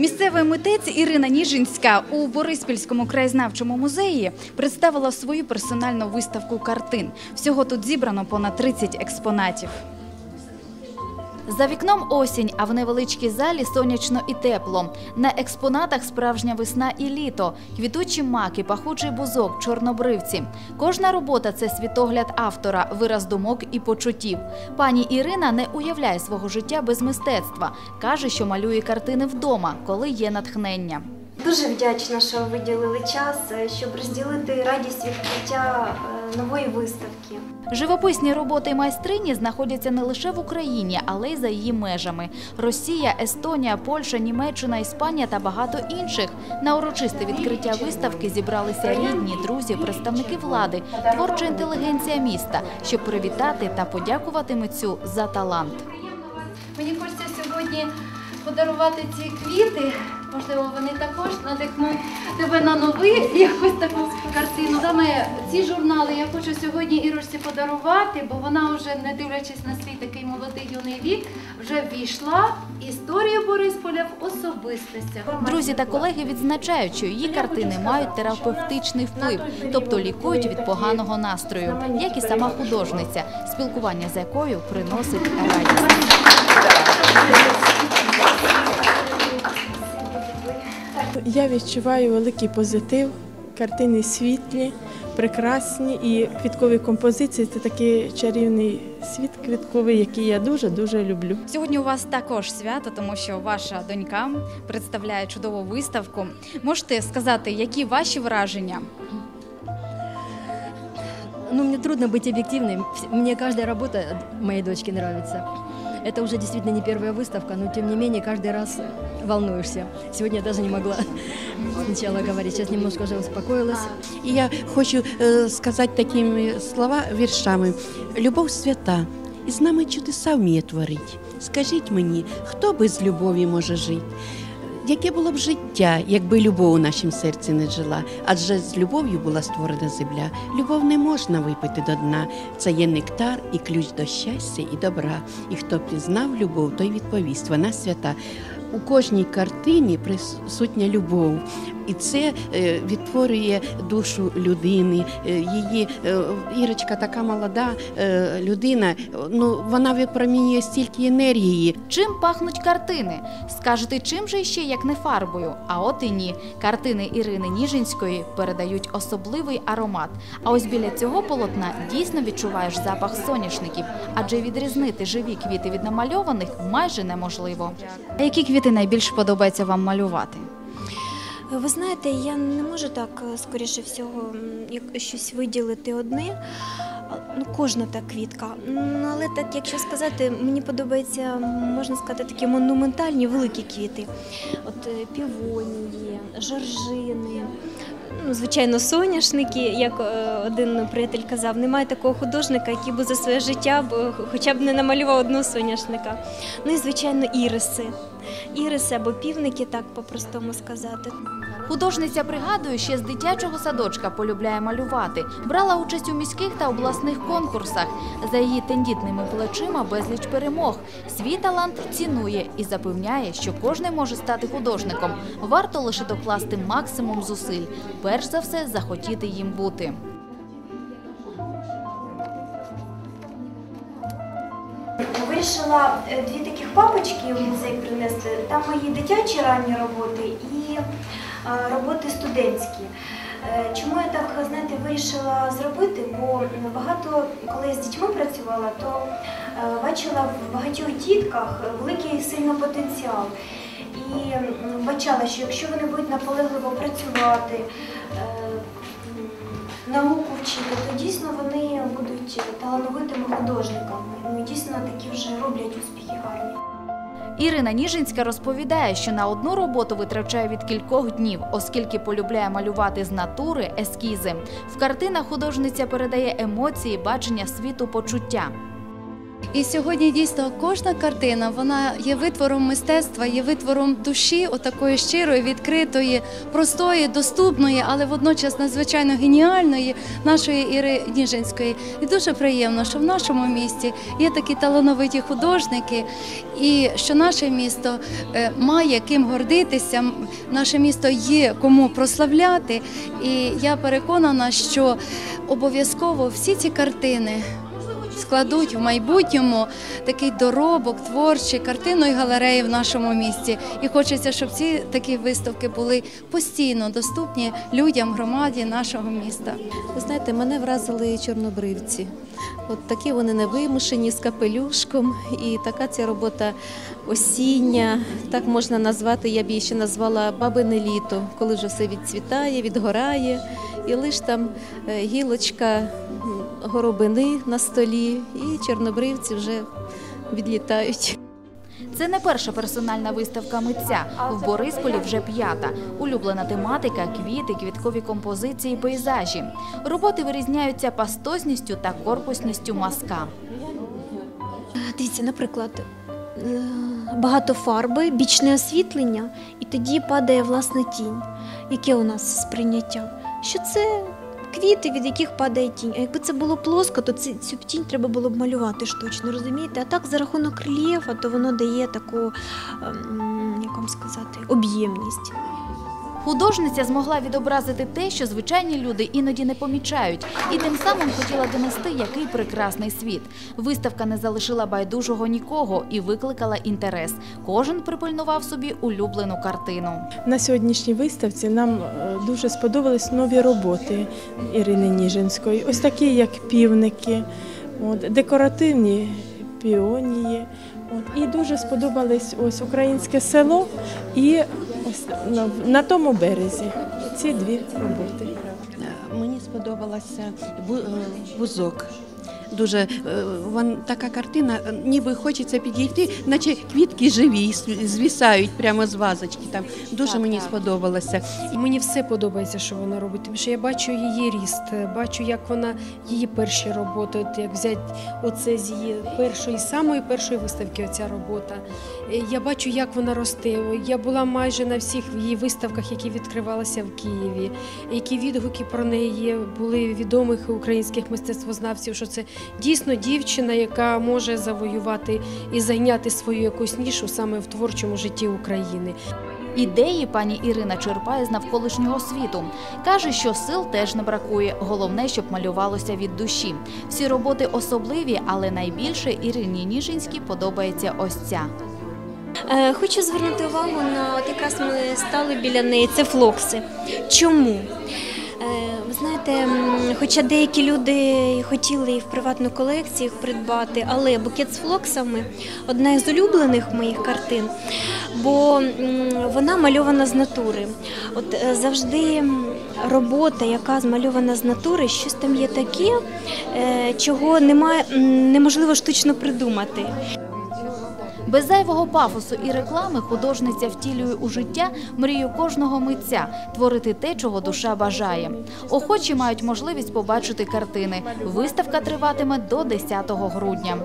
Місцевий митець Ірина Ніжинська у Бориспільському краєзнавчому музеї представила свою персональну виставку картин. Всього тут зібрано понад 30 експонатів. За вікном осінь, а в невеличкій залі сонячно і тепло. На експонатах справжня весна і літо, квітучі маки, пахучий бузок, чорнобривці. Кожна робота це світогляд автора, вираз думок і почуттів. Пані Ірина не уявляє свого життя без мистецтва. каже, що малює картини вдома, коли є натхнення. Дуже вдячна, що виділили час, е, щоб розділити радість відкриття е, нової виставки. Живописні роботи майстрині знаходяться не лише в Україні, але й за її межами: Росія, Естонія, Польща, Німеччина, Іспанія та багато інших. На урочисте відкриття виставки зібралися рідні, друзі, представники влади, творча інтелігенція міста, щоб привітати та подякувати митцю за талант. Мені хочеться сьогодні подарувати ці квіти. Можливо, вони також надихнуть тебе на новий якусь таку картину. Саме ці журнали я хочу сьогодні Ірочці подарувати, бо вона вже, не дивлячись на свій такий молодий юний вік, вже ввійшла в історію Борисполя в особистостях. Друзі та колеги відзначають, що її картини мають терапевтичний вплив, тобто лікують від поганого настрою, як і сама художниця, спілкування з якою приносить радість. Я відчуваю великий позитив, картини світлі, прекрасні і квіткові композиції це такий чарівний світ квітковий, який я дуже дуже люблю. Сьогодні у вас також свято, тому що ваша донька представляє чудову виставку. Можете сказати, які ваші враження? Ну, мне трудно быть объективной. Вс- Мне каждая работа моей дочки нравится. Это уже действительно не первая выставка, но тем не менее каждый раз волнуешься. Сегодня я даже не могла сначала говорить, сейчас немножко уже успокоилась. І я хочу е, сказати такими слова віршами: любов свята, і з нами чудеса вміє творить. Скажіть мені, хто без любові може жити? Яке було б життя, якби любов у нашому серці не жила? Адже з любов'ю була створена земля. Любов не можна випити до дна. Це є нектар і ключ до щастя і добра. І хто пізнав любов, той відповість. Вона свята. У кожній картині присутня любов, і це е, відтворює душу людини. Е, її е, Ірочка така молода людина. Ну вона випромінює стільки енергії. Чим пахнуть картини? Скажете, чим же ще як не фарбою? А от і ні. Картини Ірини Ніжинської передають особливий аромат. А ось біля цього полотна дійсно відчуваєш запах соняшників, адже відрізнити живі квіти від намальованих майже неможливо. А які квіти найбільше подобається вам малювати? Ви знаєте, я не можу так, е, скоріше всього, як щось виділити одне. Ну, кожна та квітка. Ну, але так, якщо сказати, мені подобаються, можна сказати, такі монументальні великі квіти. От е, півонії, жоржини. Ну, звичайно, соняшники, як е, один приятель казав, немає такого художника, який би за своє життя хоча б не намалював одного соняшника. Ну і звичайно, іриси. Іриси або півники, так по-простому сказати. Художниця пригадує, ще з дитячого садочка полюбляє малювати. Брала участь у міських та обласних конкурсах. За її тендітними плечима безліч перемог. Свій талант цінує і запевняє, що кожен може стати художником. Варто лише докласти максимум зусиль. Перш за все, захотіти їм бути. Вирішила е, дві таких папочки в музей принести. Там мої дитячі ранні роботи і роботи студентські. Е, Чому я так знаєте, вирішила зробити? Бо багато, коли я з дітьми працювала, то е, бачила в багатьох дітках великий сильно потенціал. І м, бачила, що якщо вони будуть наполегливо працювати, е, науку вчити, то дійсно вони будуть талановитими художниками. Ну дійсно такі вже роблять успіхи гарні. Ірина Ніжинська розповідає, що на одну роботу витрачає від кількох днів, оскільки полюбляє малювати з натури ескізи. В картинах художниця передає емоції, бачення світу, почуття. І сьогодні дійсно кожна картина вона є витвором мистецтва, є витвором душі, отакої щирої, відкритої, простої, доступної, але водночас надзвичайно геніальної нашої Іри Ніжинської. І дуже приємно, що в нашому місті є такі талановиті художники, і що наше місто е, має ким гордитися. Наше місто є кому прославляти. І я переконана, що обов'язково всі ці картини складуть в майбутньому такий доробок творчий картинної галереї в нашому місті. І хочеться, щоб ці такі виставки були постійно доступні людям, громаді нашого міста. Ви знаєте, мене вразили чорнобривці. От такі вони невимушені з капелюшком, і така ця робота осіння, так можна назвати, я б її ще назвала бабине літо, коли вже все відцвітає, відгорає, і лиш там е, гілочка горобини на столі, і чорнобривці вже відлітають. Це не перша персональна виставка митця. В Борисполі вже п'ята. Улюблена тематика квіти, квіткові композиції, пейзажі. Роботи вирізняються пастозністю та корпусністю мазка. Дивіться, наприклад, е, багато фарби, бічне освітлення, і тоді падає власне тінь. Яке у нас сприйняття? Що це квіти, від яких падає тінь. А якби це було плоско, то цю тінь треба було б малювати штучно, розумієте? А так за рахунок рельєфа, то воно дає таку, ем, як вам сказати, об'ємність. Художниця змогла відобразити те, що звичайні люди іноді не помічають, і тим самим хотіла донести, який прекрасний світ. Виставка не залишила байдужого нікого і викликала інтерес. Кожен припильнував собі улюблену картину. На сьогоднішній виставці нам е, дуже сподобались нові роботи Ірини Ніжинської. Ось такі, як півники, от, декоративні піонії. От, і дуже сподобались ось українське село і ось на, на тому березі. Ці дві роботи. Мені сподобалася е, бузок. Дуже е, вон, така картина, е, ніби хочеться підійти, наче квітки живі, звісають прямо з вазочки. Там дуже мені сподобалося. І мені все подобається, що вона робить. Тому що я бачу її ріст, бачу, як вона її перші роботи, от як взяти оце з її першої, самої першої виставки, оця робота. Е, Я бачу, як вона росте. Я була майже на всіх її виставках, які відкривалися в Києві. Які відгуки про неї були відомих українських мистецтвознавців, що це дійсно дівчина, яка може завоювати і зайняти свою якусь нішу саме в творчому житті України. Ідеї пані Ірина черпає з навколишнього світу. Каже, що сил теж не бракує. Головне, щоб малювалося від душі. Всі роботи особливі, але найбільше Ірині Ніжинській подобається ось ця. Е, Хочу звернути увагу на от якраз ми стали біля неї. Це флокси. Чому? Знаєте, хоча деякі люди хотіли і в приватну колекцію їх придбати, але букет з флоксами одна із улюблених моїх картин, бо вона мальована з натури. От е, завжди робота, яка змальована з натури, щось там є таке, е, чого немає, неможливо штучно придумати. Без зайвого пафосу і реклами художниця втілює у життя мрію кожного митця творити те, чого душа бажає. Охочі мають можливість побачити картини. Виставка триватиме до 10 грудня.